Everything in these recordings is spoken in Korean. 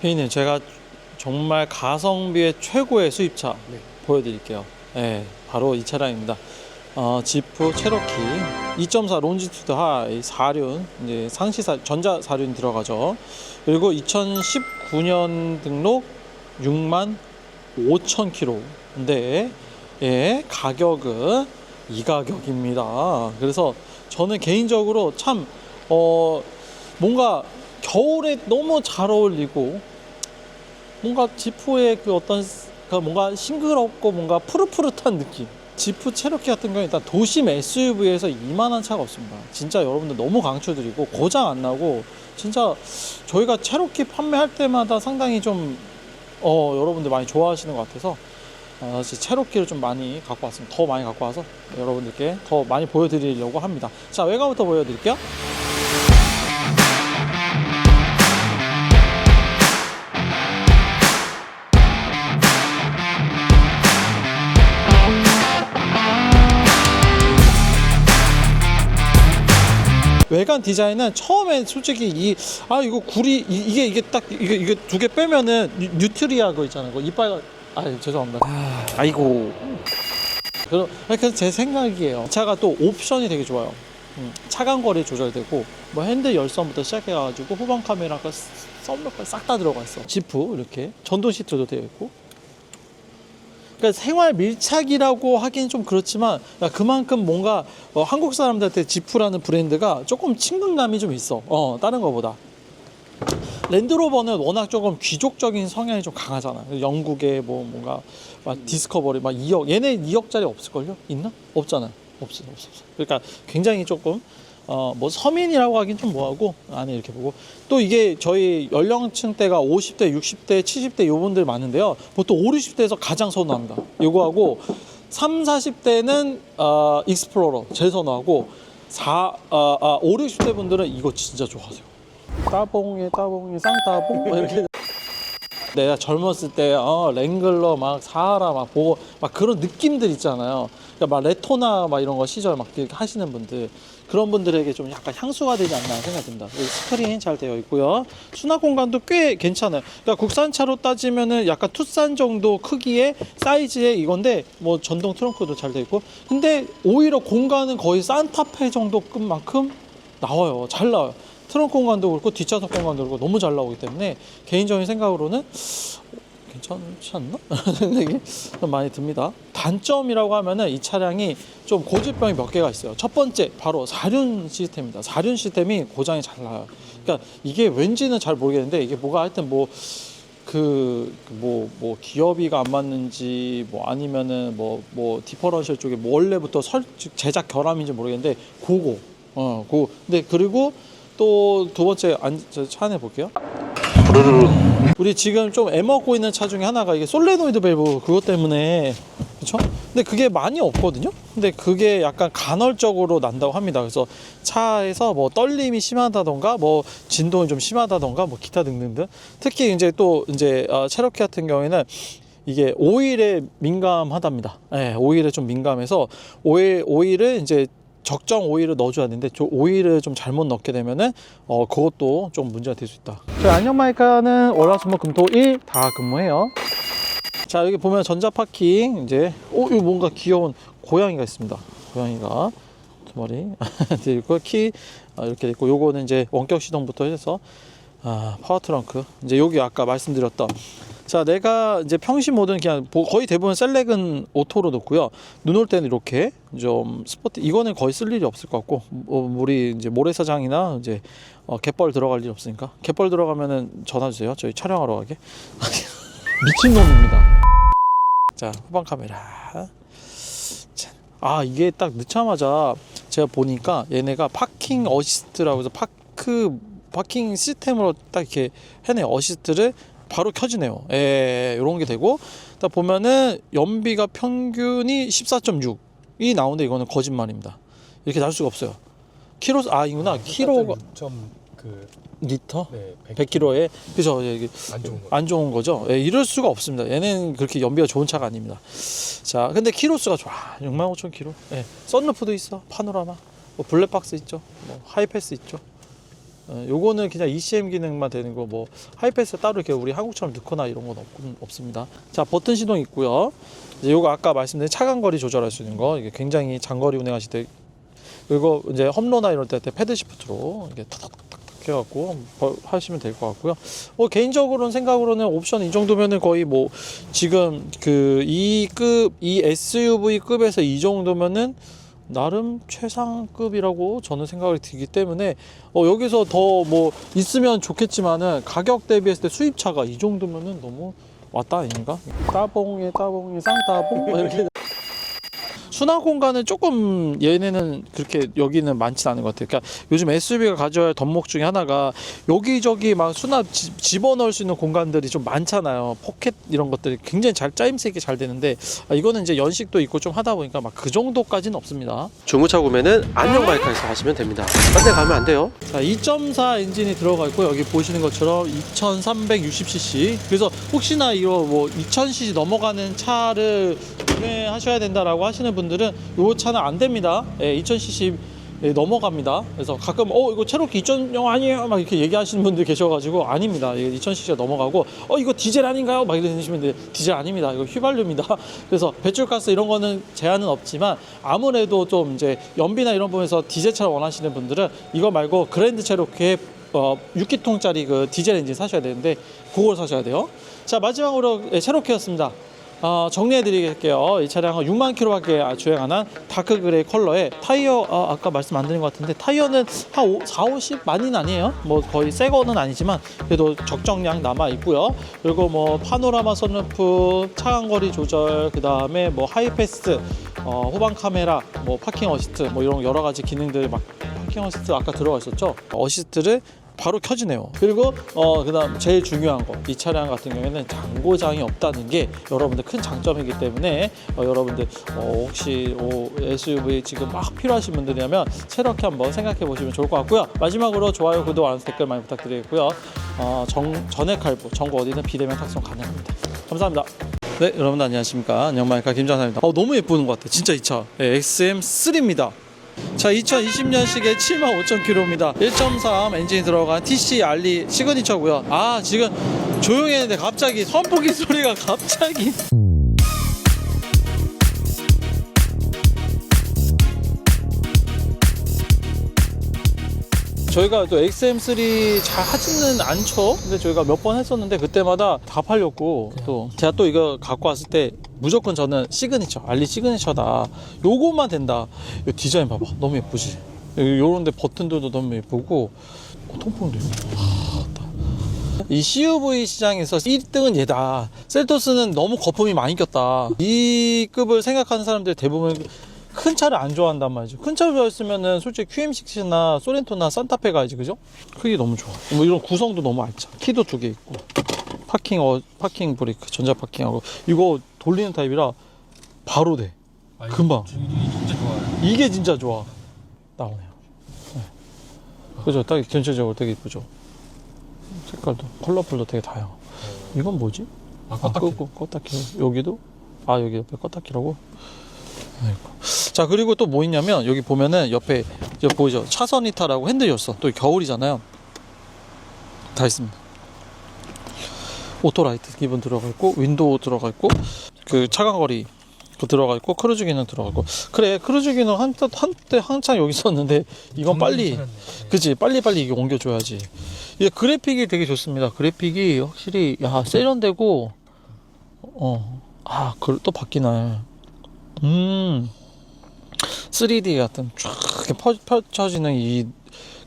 피디님 제가 정말 가성비의 최고의 수입차 네. 보여드릴게요. 네, 바로 이 차량입니다. 어, 지프 체로키 2.4 론지투드 하이 4륜 이제 상시 사, 전자 4륜 들어가죠. 그리고 2019년 등록 6만 5천 킬로인데 예, 가격은 이 가격입니다. 그래서 저는 개인적으로 참 어, 뭔가 겨울에 너무 잘 어울리고 뭔가 지프의 그 어떤 그 뭔가 싱그럽고 뭔가 푸릇푸릇한 느낌. 지프 체로키 같은 경우는 일단 도심 SUV에서 이만한 차가 없습니다. 진짜 여러분들 너무 강추드리고 고장 안 나고 진짜 저희가 체로키 판매할 때마다 상당히 좀 어, 여러분들 많이 좋아하시는 것 같아서 어, 체로키를 좀 많이 갖고 왔습니다. 더 많이 갖고 와서 여러분들께 더 많이 보여드리려고 합니다. 자 외관부터 보여드릴게요. 외관 디자인은 처음에 솔직히 이 아 이거 구리 이, 게 이게 딱 이게 이게 두 개 빼면은 뉴, 뉴트리아 거 있잖아요. 그 이빨 아 죄송합니다. 아이고. 그럼 그래서 제 생각이에요. 이 차가 또 옵션이 되게 좋아요. 음, 차간 거리 조절되고 뭐 핸들 열선부터 시작해가지고 후방 카메라가 썬루프가 싹다 들어가 있어. 지프 이렇게 전동 시트도 되어 있고. 그러니까 생활 밀착이라고 하긴 좀 그렇지만 야, 그만큼 뭔가 어, 한국 사람들한테 지프라는 브랜드가 조금 친근감이 좀 있어. 어, 다른 거보다. 랜드로버는 워낙 조금 귀족적인 성향이 좀 강하잖아. 영국의 뭐 뭔가 막 디스커버리 막 2억 얘네 2억짜리 없을걸요? 있나? 없잖아. 없어 없어 없어. 그러니까 굉장히 조금 어 뭐 서민이라고 하긴 좀 뭐하고 안에 이렇게 보고 또 이게 저희 연령층대가 50대, 60대, 70대 요분들 많은데요. 보통 5, 60대에서 가장 선호합니다. 요거하고 3, 40대는 어, 익스플로러 제일 선호하고 4, 어, 어, 5, 60대 분들은 이거 진짜 좋아하세요. 따봉에 따봉에 쌍따봉 뭐 이렇게 내가 젊었을 때 어, 랭글러 막 사하라 막 보고 막 그런 느낌들 있잖아요. 그러니까 막 레토나 막 이런 거 시절 막 하시는 분들 그런 분들에게 좀 약간 향수가 되지 않나 생각됩니다. 스크린 잘 되어 있고요. 수납 공간도 꽤 괜찮아요. 그러니까 국산차로 따지면은 약간 투싼 정도 크기의 사이즈의 이건데 뭐 전동 트렁크도 잘 되어 있고 근데 오히려 공간은 거의 산타페 정도급만큼 나와요. 잘 나와요. 트렁크 공간도 그렇고 뒷좌석 공간도 그렇고 너무 잘 나오기 때문에 개인적인 생각으로는 괜찮지 않나? 생각이 좀 많이 듭니다. 단점이라고 하면은 이 차량이 좀 고질병이 몇 개가 있어요. 첫 번째 바로 사륜 시스템입니다. 사륜 시스템이 고장이 잘 나요. 그러니까 이게 왠지는 잘 모르겠는데 이게 뭐가 하여튼 뭐 그 뭐 뭐 기어비가 안 맞는지 뭐 아니면은 뭐 뭐 디퍼런셜 쪽에 뭐 원래부터 설 제작 결함인지 모르겠는데 그거 어 그거 근데 그리고 또 두 번째 안, 저차 안에 볼게요. 우리 지금 좀 애먹고 있는 차 중에 하나가 이게 솔레노이드 밸브 그것 때문에 그렇죠? 근데 그게 많이 없거든요. 근데 그게 약간 간헐적으로 난다고 합니다. 그래서 차에서 뭐 떨림이 심하다던가 뭐 진동이 좀 심하다던가 뭐 기타 등등등. 특히 이제 또 이제 어, 체로키 같은 경우에는 이게 오일에 민감하답니다. 예, 오일에 좀 민감해서 오일 오일을 이제 적정 오일을 넣어줘야 되는데 저 오일을 좀 잘못 넣게 되면은 어 그것도 좀 문제가 될 수 있다. 저희 안녕마이카는 월화수목금토 일 다 근무해요. 자 여기 보면 전자 파킹 이제 오 이거 뭔가 귀여운 고양이가 있습니다. 고양이가 두 마리 있고 키 아, 이렇게 돼 있고 요거는 이제 원격 시동부터 해서 아 파워 트렁크 이제 여기 아까 말씀드렸던 자 내가 이제 평시 모드는 그냥 보- 거의 대부분 셀렉은 오토로 놓고요. 눈 올 때는 이렇게 좀 스포트 이거는 거의 쓸 일이 없을 것 같고 뭐 우리 이제 모래사장이나 이제 어, 갯벌 들어갈 일 없으니까. 갯벌 들어가면은 전화 주세요. 저희 촬영하러 가게. 미친 놈입니다. 자 후방 카메라. 자, 아 이게 딱 넣자마자 제가 보니까 얘네가 파킹 어시스트라고 해서 파크 파킹 시스템으로 딱 이렇게 해내. 어시스트를 바로 켜지네요. 예, 이런 게 되고 딱 보면은 연비가 평균이 14.6이 나오는데 이거는 거짓말입니다. 이렇게 날 수가 없어요. 키로 아 이구나 키로가 6.그 리터 네, 100km에 그죠 예, 이게 안 좋은 거. 안 좋은 거죠. 예, 이럴 수가 없습니다. 얘는 그렇게 연비가 좋은 차가 아닙니다. 자, 근데 키로수가 좋아. 65,000km. 예. 썬루프도 있어. 파노라마. 뭐 블랙박스 있죠. 뭐 하이패스 있죠. 어, 요거는 그냥 ECM 기능만 되는 거 뭐 하이패스 따로 이렇게 우리 한국처럼 넣거나 이런 건 없, 없습니다. 자 버튼 시동 있고요. 이제 요거 아까 말씀드린 차간 거리 조절할 수 있는 거 이게 굉장히 장거리 운행하실 때 그리고 이제 험로나 이럴 때 패드 시프트로 이게 탁탁탁탁 해갖고 버- 하시면 될 것 같고요. 뭐 개인적으로는 생각으로는 옵션 이 정도면은 거의 뭐 지금 그 이 급 이 SUV 급에서 이 정도면은 나름 최상급이라고 저는 생각이 들기 때문에 어, 여기서 더 뭐 있으면 좋겠지만은 가격 대비했을 때 수입차가 이 정도면은 너무 왔다 아닌가? 따봉에 따봉에 쌍따봉 뭐 이렇게 수납 공간은 조금 얘네는 그렇게 여기는 많지 않은 것 같아요. 그러니까 요즘 SUV가 가져야 할 덕목 중에 하나가 여기저기 막 수납 지- 집어넣을 수 있는 공간들이 좀 많잖아요. 포켓 이런 것들이 굉장히 잘 짜임새 있게 잘 되는데 아, 이거는 이제 연식도 있고 좀 하다 보니까 막 그 정도까지는 없습니다. 중고차 구매는 안녕마이카에서 하시면 됩니다. 딴데 가면 안 돼요. 자, 2.4 엔진이 들어가 있고 여기 보시는 것처럼 2,360cc. 그래서 혹시나 이거 뭐 2,000cc 넘어가는 차를 구매하셔야 된다라고 하시는 분들 은 이 차는 안 됩니다. 예, 2,000cc 예, 넘어갑니다. 그래서 가끔 어 이거 체로키 2.0 아니에요 막 이렇게 얘기하시는 분들 계셔가지고 아닙니다. 이거 2,000cc가 넘어가고 어 이거 디젤 아닌가요? 막 이러시면 돼. 디젤 아닙니다. 이거 휘발유입니다. 그래서 배출가스 이런 거는 제한은 없지만 아무래도 좀 이제 연비나 이런 부분에서 디젤 차를 원하시는 분들은 이거 말고 그랜드 체로키의 어, 6기통짜리 그 디젤 엔진 사셔야 되는데 그걸 사셔야 돼요. 자 마지막으로 예, 체로키였습니다. 어, 정리해드릴게요. 이 차량은 6만 킬로밖에 주행하는 다크 그레이 컬러에 타이어 어, 아까 말씀 안 드린 것 같은데 타이어는 한 5, 4, 50 많이는 아니에요. 뭐 거의 새 거는 아니지만 그래도 적정량 남아 있고요. 그리고 뭐 파노라마 선루프, 차간거리 조절, 그 다음에 뭐 하이패스, 어, 후방 카메라, 뭐 파킹 어시스트, 뭐 이런 여러 가지 기능들이 막 파킹 어시스트 아까 들어가 있었죠. 어시스트를 바로 켜지네요. 그리고 어 그다음 제일 중요한 거 이 차량 같은 경우에는 장고장이 없다는 게 여러분들 큰 장점이기 때문에 어, 여러분들 어, 혹시 어, SUV 지금 막 필요하신 분들이라면 체력히 한번 생각해 보시면 좋을 것 같고요. 마지막으로 좋아요, 구독, 알람, 댓글 많이 부탁드리고요. 어, 정, 전액 할부, 전국 어디든 비대면 탁송 가능합니다. 감사합니다. 네, 여러분 안녕하십니까? 안녕마이카 김장사입니다. 어, 너무 예쁘는 것 같아. 진짜 이 차. 네, XM3입니다. 자, 2020년식의 75,000km입니다. 1.3 엔진이 들어간 TC 알리 시그니처고요. 아, 지금 조용했는데 갑자기 선풍기 소리가 갑자기 저희가 또 XM3 잘 하지는 않죠. 근데 저희가 몇 번 했었는데 그때마다 다 팔렸고 또 제가 또 이거 갖고 왔을 때 무조건 저는 시그니처, 알리 시그니처다. 요것만 된다. 이 디자인 봐봐. 너무 예쁘지? 요런데 버튼들도 너무 예쁘고 어, 통풍도 이 CUV 시장에서 1등은 얘다. 셀토스는 너무 거품이 많이 꼈다. 이 급을 생각하는 사람들 대부분 큰 차를 안 좋아한단 말이죠. 큰 차를 좋아했으면은 솔직히 QM6나 소렌토나 산타페 가야지, 그죠? 크기 너무 좋아. 뭐 이런 구성도 너무 알차. 키도 두 개 있고. 파킹, 어, 파킹 브레이크, 전자 파킹하고. 이거 돌리는 타입이라 바로 돼. 금방. 진짜 좋아요. 이게 진짜 좋아. 나오네요. 네. 그죠? 딱 전체적으로 되게 이쁘죠? 색깔도, 컬러풀도 되게 다양하고. 이건 뭐지? 아, 아, 껐다 끄고 껐다 켜. 여기도? 아, 여기 옆에 껐다 키라고? 아이고. 자, 그리고 또 뭐 있냐면, 여기 보면은 옆에, 저 보이죠? 차선 이탈하고 핸들 열선. 또 겨울이잖아요. 다 있습니다. 오토라이트 기본 들어가 있고, 윈도우 들어가 있고, 그 차간거리 그 들어가 있고, 크루즈 기능 들어가 있고. 그래, 크루즈 기능 한, 한때 한창 여기 있었는데, 이건 빨리, 그치 빨리 빨리 이게 옮겨줘야지 이게 그래픽이 되게 좋습니다 그래픽이 확실히 야 세련되고 어아또 바뀌나요 음 3D 같은 쫙 이렇게 펴, 펼쳐지는 이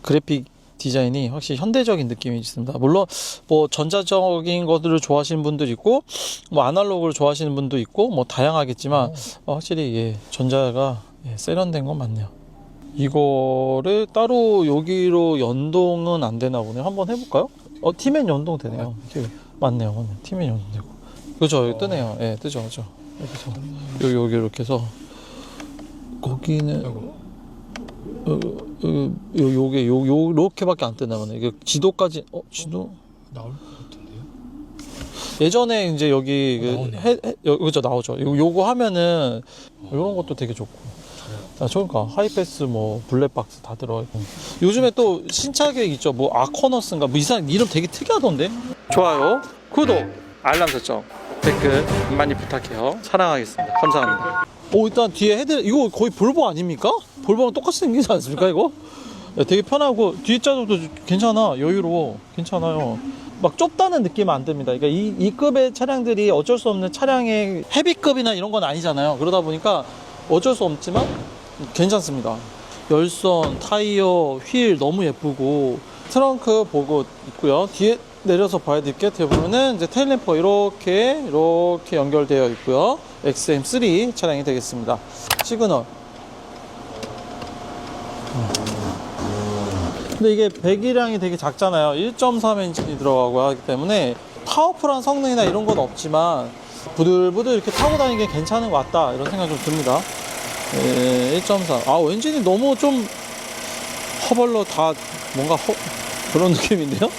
그래픽 디자인이 확실히 현대적인 느낌이 있습니다. 물론 뭐 전자적인 것들을 좋아하시는 분도 있고 뭐 아날로그를 좋아하시는 분도 있고 뭐 다양하겠지만 어, 확실히 예, 전자가 예, 세련된 건 맞네요. 이거를 따로 여기로 연동은 안 되나 보네요. 한번 해볼까요? 어, 팀엔 연동 되네요. 이게 맞네요, 맞네요. 팀엔 연동되고. 그죠, 여기 뜨네요. 예, 뜨죠, 그죠. 여기서. 여기 여기 이렇게 해서 거기는 아이고. 어, 어, 요 요게 요 요렇게밖에 안 뜨나 보네. 이게 지도까지 어 지도? 나올 것 같은데요? 예전에 이제 여기 그 나오네. 해, 해, 여, 그죠 나오죠. 요, 요거 하면은 이런 것도 되게 좋고. 아, 그러니까 하이패스 뭐 블랙박스 다 들어가 있고. 요즘에 또 신차 계획 있죠? 뭐 아커너스인가? 뭐 이상 이름 되게 특이하던데? 좋아요. 구독 알람 설정. 댓글 많이 부탁해요. 사랑하겠습니다. 감사합니다. 오 일단 뒤에 헤드 이거 거의 볼보 아닙니까? 볼보랑 똑같이 생기지 않습니까 이거? 야, 되게 편하고 뒤에 자석도 괜찮아 여유로워 괜찮아요. 막 좁다는 느낌 안 듭니다. 그러니까 이, 이 급의 차량들이 어쩔 수 없는 차량의 헤비급이나 이런 건 아니잖아요. 그러다 보니까 어쩔 수 없지만 괜찮습니다. 열선 타이어 휠 너무 예쁘고 트렁크 보고 있고요. 뒤에 내려서 봐야 될 게 대부분은 이제 테일램프 이렇게 이렇게 연결되어 있고요 XM3 차량이 되겠습니다 시그널 근데 이게 배기량이 되게 작잖아요. 1.3 엔진이 들어가고 하기 때문에 파워풀한 성능이나 이런 건 없지만 부들부들 이렇게 타고 다니기 괜찮은 것 같다 이런 생각이 좀 듭니다. 예, 1.3. 아 엔진이 너무 좀 허벌로 다 뭔가 허, 그런 느낌인데요.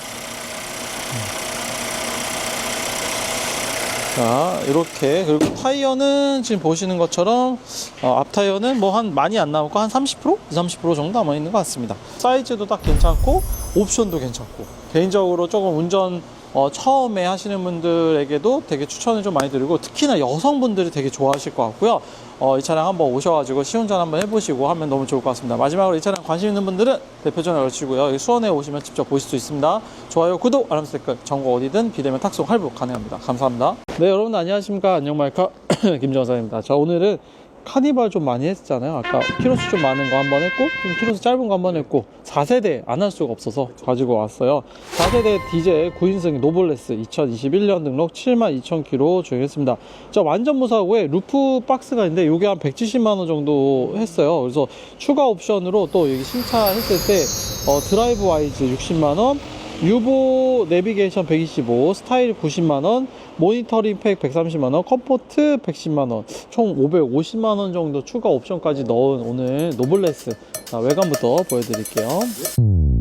자 이렇게 그리고 타이어는 지금 보시는 것처럼 어, 앞 타이어는 뭐 한 많이 안 남았고 한 30%? 20, 30% 정도 남아 있는 것 같습니다 사이즈도 딱 괜찮고 옵션도 괜찮고 개인적으로 조금 운전 어, 처음에 하시는 분들에게도 되게 추천을 좀 많이 드리고 특히나 여성분들이 되게 좋아하실 것 같고요. 어, 이 차량 한번 오셔가지고 시운전 한번 해보시고 하면 너무 좋을 것 같습니다. 마지막으로 이 차량 관심 있는 분들은 대표 전화 걸치고요. 수원에 오시면 직접 보실 수 있습니다. 좋아요 구독 알람 댓글 정보 어디든 비대면 탁송 할부 가능합니다. 감사합니다. 네 여러분 안녕하십니까? 안녕마이카 김정사입니다. 자 오늘은 카니발 좀 많이 했잖아요. 아까 키로수 좀 많은 거 한 번 했고 좀 키로수 짧은 거 한 번 했고 4세대 안 할 수가 없어서 가지고 왔어요. 4세대 디젤 9인승 노블레스 2021년 등록 72,000km 주행했습니다. 자 완전 무사고에 루프 박스가 있는데 이게 한 170만원 정도 했어요. 그래서 추가 옵션으로 또 여기 신차했을 때 어, 드라이브 와이즈 60만원 유보 내비게이션 125, 스타일 90만원, 모니터링 팩 130만원, 컴포트 110만원, 총 550만원 정도 추가 옵션까지 넣은 오늘 노블레스. 자, 외관부터 보여드릴게요.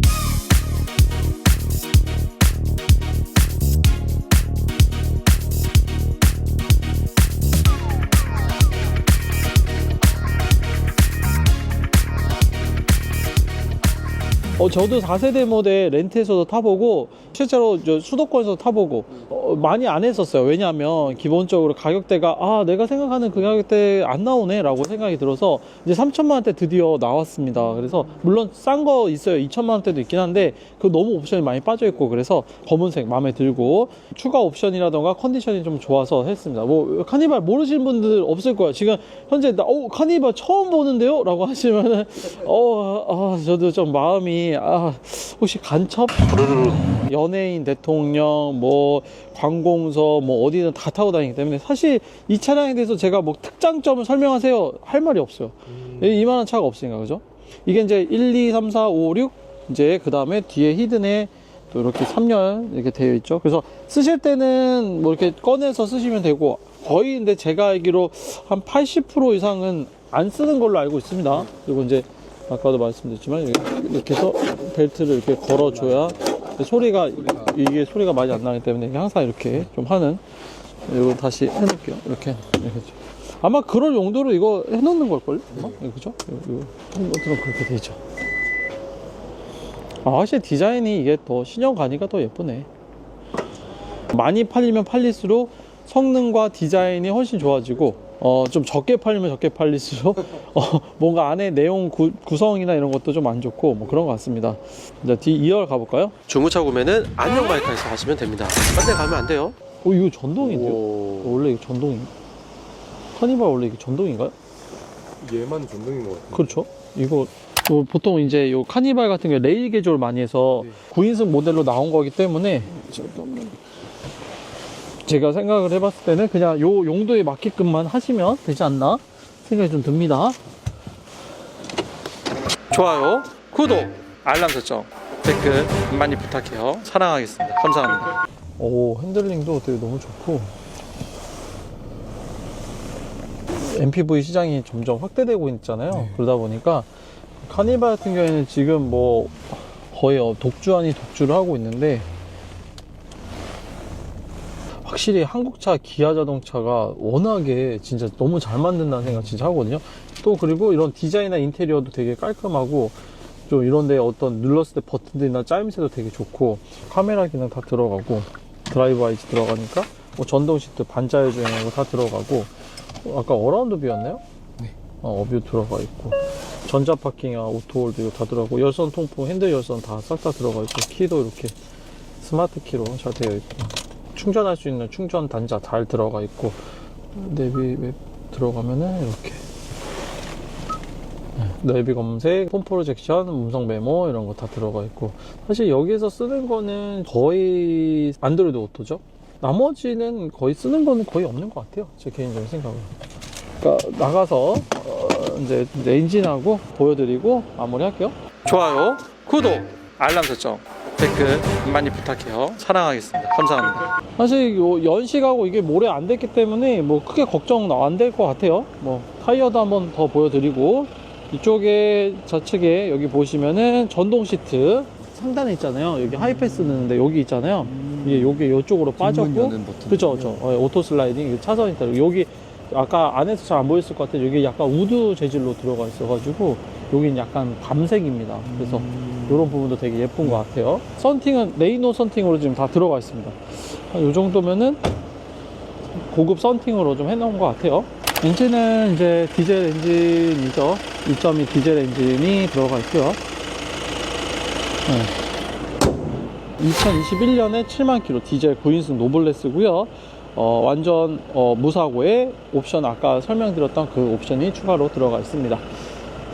어, 저도 4세대 모델 렌트에서도 타보고 실제로 저 수도권에서 타보고. 어, 많이 안 했었어요. 왜냐하면 기본적으로 가격대가 아 내가 생각하는 그 가격대 안 나오네라고 생각이 들어서 이제 3천만 원대 드디어 나왔습니다. 그래서 물론 싼 거 있어요. 2천만 원대도 있긴 한데 그 너무 옵션이 많이 빠져 있고 그래서 검은색 마음에 들고 추가 옵션이라던가 컨디션이 좀 좋아서 했습니다. 뭐 카니발 모르시는 분들 없을 거예요. 지금 현재 나 어, 카니발 처음 보는데요라고 하시면은 어 아, 저도 좀 마음이 아 혹시 간첩 연예인 대통령 뭐 관공서 뭐 어디든 다 타고 다니기 때문에 사실 이 차량에 대해서 제가 뭐 특장점을 설명하세요 할 말이 없어요. 이만한 차가 없으니까 그죠? 이게 이제 1 2 3 4 5 6 이제 그 다음에 뒤에 히든에 또 이렇게 3열 이렇게 되어 있죠. 그래서 쓰실 때는 뭐 이렇게 꺼내서 쓰시면 되고 거의 근데 제가 알기로 한 80% 이상은 안 쓰는 걸로 알고 있습니다. 그리고 이제 아까도 말씀드렸지만 이렇게 해서 벨트를 이렇게 걸어줘야 소리가 이게 소리가 많이 안 나기 때문에 항상 이렇게 좀 하는 이거 다시 해놓을게요 이렇게 이렇게 해줘. 아마 그럴 용도로 이거 해놓는? 아마? 네, 그죠? 이거 한번들은 그렇게 되죠 아, 확실히 디자인이 이게 더 신형 가니까 더 예쁘네 많이 팔리면 팔릴수록 성능과 디자인이 훨씬 좋아지고 어, 좀 적게 팔리면 적게 팔릴수록 어, 뭔가 안에 내용 구, 구성이나 이런 것도 좀 안 좋고 뭐 그런 것 같습니다. 이제 뒤 2열 가볼까요? 중고차 구매는 안녕 마이카에서 하시면 됩니다 딴 데 가면 안 돼요 어, 이거 전동인데요? 오. 원래 이거 전동인 카니발 원래 이게 전동인가요? 얘만 전동인 것 같아요. 그렇죠. 이거 뭐 보통 이제 요 카니발 같은 게 레일 개조를 많이 해서 네. 9인승 모델로 나온 거기 때문에 제가 생각을 해봤을 때는 그냥 요 용도에 맞게끔만 하시면 되지 않나 생각이 좀 듭니다. 좋아요, 구독, 알람 설정, 댓글 많이 부탁해요. 사랑하겠습니다. 감사합니다. 오 핸들링도 되게 너무 좋고 MPV 시장이 점점 확대되고 있잖아요. 네. 그러다 보니까 카니발 같은 경우에는 지금 뭐 거의 어, 독주 아닌 독주를 하고 있는데 확실히 한국차 기아 자동차가 워낙에 진짜 너무 잘 만든다는 생각 진짜 하거든요. 또 그리고 이런 디자인이나 인테리어도 되게 깔끔하고 좀 이런데 어떤 눌렀을 때 버튼들이나 짜임새도 되게 좋고 카메라 기능 다 들어가고 드라이브 아이즈 들어가니까 뭐 전동 시트 반자율 주행하고 다 들어가고 어, 아까 어라운드 뷰였나요? 네. 어, 어뷰 들어가 있고 전자 파킹이나 오토홀드 이거 다 들어가고 열선 통풍 핸들 열선 다 싹 다 들어가 있고 키도 이렇게 스마트 키로 잘 되어 있고 충전할 수 있는 충전 단자 잘 들어가 있고 내비 웹 들어가면은 이렇게 네, 내비 검색, 폰 프로젝션, 음성 메모 이런 거 다 들어가 있고 사실 여기서 쓰는 거는 거의 안드로이드 오토죠. 나머지는 거의 쓰는 거는 거의 없는 것 같아요. 제 개인적인 생각은. 그러니까 나가서 어, 이제 엔진하고 보여드리고 마무리할게요. 좋아요, 구독, 알람 설정, 댓글 많이 부탁해요. 사랑하겠습니다. 감사합니다. 사실 요 연식하고 이게 모래 안 됐기 때문에 뭐 크게 걱정 안 될 것 같아요. 뭐 타이어도 한번 더 보여드리고 이쪽에 좌측에 여기 보시면은 전동 시트 상단에 있잖아요. 여기 하이패스 넣는데 여기 있잖아요. 이게 여기 이쪽으로 빠졌고 그죠, 그죠. 어, 오토 슬라이딩 차선이 있다. 여기 아까 안에서 잘 안 보였을 것 같아요. 여기 약간 우드 재질로 들어가 있어가지고 여기는 약간 밤색입니다. 그래서 이런 부분도 되게 예쁜 것 같아요. 썬팅은 레이노 썬팅으로 지금 다 들어가 있습니다. 이 정도면은 고급 썬팅으로 좀 해놓은 것 같아요. 엔진은 이제 디젤 엔진이죠. 2.2 디젤 엔진이 들어가 있고요. 2021년에 7만 킬로 디젤 9인승 노블레스고요. 어, 완전 어, 무사고에 옵션 아까 설명드렸던 그 옵션이 추가로 들어가 있습니다.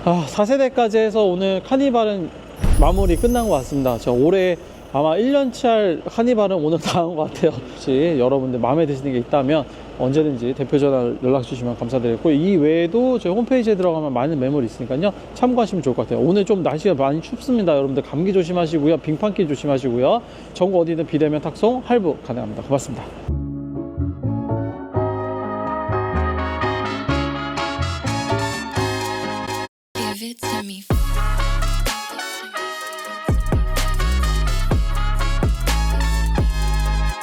아, 4세대까지 해서 오늘 카니발은 마무리 끝난 것 같습니다. 저 올해 아마 1년치 할 카니발은 오늘 다 한 것 같아요. 혹시 여러분들 마음에 드시는 게 있다면 언제든지 대표 전화 연락 주시면 감사드리고 이 외에도 저희 홈페이지에 들어가면 많은 매물이 있으니까요. 참고하시면 좋을 것 같아요. 오늘 좀 날씨가 많이 춥습니다. 여러분들 감기 조심하시고요. 빙판길 조심하시고요. 전국 어디든 비대면 탁송 할부 가능합니다. 고맙습니다.